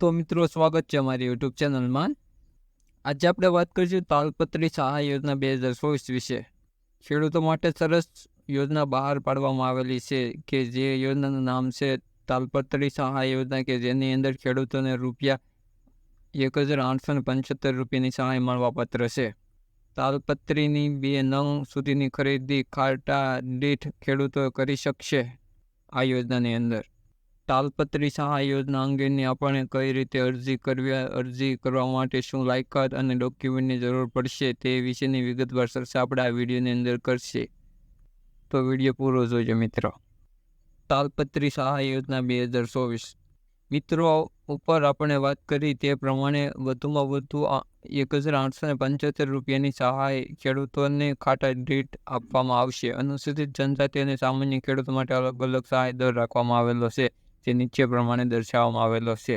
તો મિત્રો, સ્વાગત છે અમારી યુટ્યુબ ચેનલમાં. આજે આપણે વાત કરીશું તાલપત્રી સહાય યોજના બે હજાર ચોવીસ વિશે. ખેડૂતો માટે સરસ યોજના બહાર પાડવામાં આવેલી છે કે જે યોજનાનું નામ છે તાલપત્રી સહાય યોજના કે જેની અંદર ખેડૂતોને રૂપિયા એક હજાર આઠસો ને પંચોતેર રૂપિયાની સહાય મળવાપાત્ર છે. તાલપત્રીની બે નવ સુધીની ખરીદી ખાટા દીઠ ખેડૂતો કરી શકશે આ યોજનાની અંદર. તાલપત્રી સહાય યોજના અંગેની આપણે કઈ રીતે અરજી કરવી, અરજી કરવા માટે શું લાયકાત અને ડોક્યુમેન્ટની જરૂર પડશે તે વિશેની વિગતવાર ચર્ચા આપણે આ વિડીયોની અંદર કરશે. તો વીડિયો પૂરો જોજો મિત્રો. તાલપત્રી સહાય યોજના બે હજાર ચોવીસ. મિત્રો, ઉપર આપણે વાત કરી તે પ્રમાણે વધુમાં વધુ એક હજાર આઠસો ને પંચોતેર રૂપિયાની સહાય ખેડૂતોને ખાટા દીઠ આપવામાં આવશે. અનુસૂચિત જનજાતિ અને સામાન્ય ખેડૂતો માટે અલગ અલગ સહાય દર રાખવામાં આવેલો છે. જે નીચે પ્રમાણે દર્શાવવામાં આવેલો છે.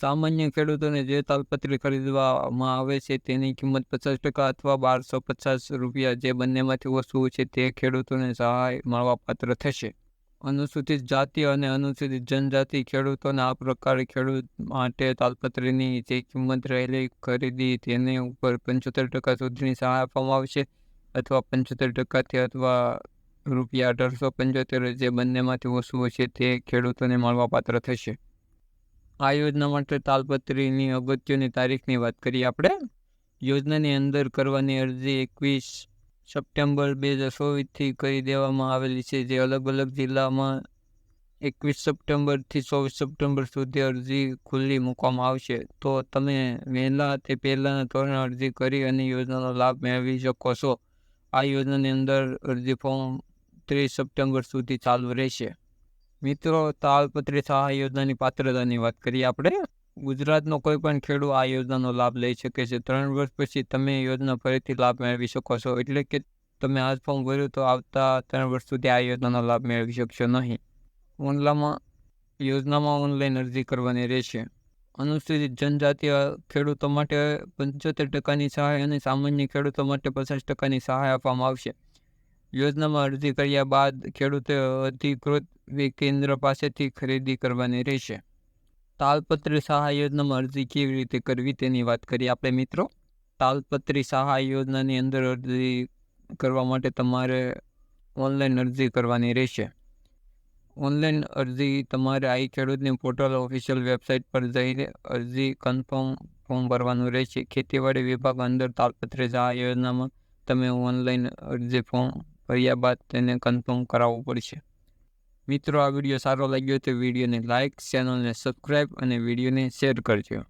સામાન્ય ખેડૂતોને જે તાલપત્રી ખરીદવામાં આવે છે તેની કિંમત પચાસ ટકા અથવા બારસો પચાસ રૂપિયા જે બંનેમાંથી ઓછું છે તે ખેડૂતોને સહાય મળવાપાત્ર થશે. અનુસૂચિત જાતિ અને અનુસૂચિત જનજાતિ ખેડૂતોને આ પ્રકારે ખેડૂત માટે તાલપત્રીની જે કિંમત રહેલી ખરીદી તેની ઉપર પંચોતેર ટકા સુધીની સહાય આપવામાં આવશે અથવા પંચોતેર ટકાથી અથવા રૂપિયા અઢારસો પંચોતેર જે બંનેમાંથી ઓછું હશે તે ખેડૂતોને મળવાપાત્ર થશે. આ યોજના માટે તાલપત્રીની અગત્યની તારીખની વાત કરીએ આપણે. યોજનાની અંદર કરવાની અરજી એકવીસ સપ્ટેમ્બર બે હજાર ચોવીસથી કરી દેવામાં આવેલી છે. જે અલગ અલગ જિલ્લામાં એકવીસ સપ્ટેમ્બરથી ચોવીસ સપ્ટેમ્બર સુધી અરજી ખુલ્લી મૂકવામાં આવશે. તો તમે વહેલા તે પહેલાંના ધોરણે અરજી કરી અને યોજનાનો લાભ મેળવી શકો છો. આ યોજનાની અંદર અરજી ફોર્મ ત્રીસ સપ્ટેમ્બર સુધી ચાલુ રહેશે. મિત્રો, તાલપત્રી સહાય યોજનાની પાત્રતાની વાત કરીએ આપણે. ગુજરાતનો કોઈ પણ ખેડૂત આ યોજનાનો લાભ લઈ શકે છે. ત્રણ વર્ષ પછી તમે યોજના ફરીથી લાભ મેળવી શકો છો. એટલે કે તમે આ ફોર્મ ભર્યું તો આવતા ત્રણ વર્ષ સુધી આ યોજનાનો લાભ મેળવી શકશો નહીં. ઓનલામાં, યોજનામાં ઓનલાઈન અરજી કરવાની રહેશે. અનુસૂચિત જનજાતીય ખેડૂતો માટે પંચોતેર ટકાની સહાય અને સામાન્ય ખેડૂતો માટે પચાસ ટકાની સહાય આપવામાં આવશે. યોજનામાં અરજી કર્યા બાદ ખેડૂતે અધિકૃત કેન્દ્ર પાસેથી ખરીદી કરવાની રહેશે. તાલપત્રી સહાય યોજનામાં અરજી કેવી રીતે કરવી તેની વાત કરીએ આપણે મિત્રો. તાલપત્રી સહાય યોજનાની અંદર અરજી કરવા માટે તમારે ઓનલાઈન અરજી કરવાની રહેશે. ઓનલાઈન અરજી તમારે આઈ ખેડૂતની પોર્ટલ ઓફિશિયલ વેબસાઇટ પર જઈને અરજી કન્ફર્મ ફોર્મ ભરવાનું રહેશે. ખેતીવાડી વિભાગ અંદર તાલપત્રી સહાય યોજનામાં તમે ઓનલાઈન અરજી ફોર્મ ભર્યા બાદ તેને કન્ફર્મ કરાવવું પડશે. મિત્રો, આ વીડિયો સારો લાગ્યો તો વિડીયોને લાઇક ચેનલને સબસ્ક્રાઈબ અને વિડીયોને શેર કરજો.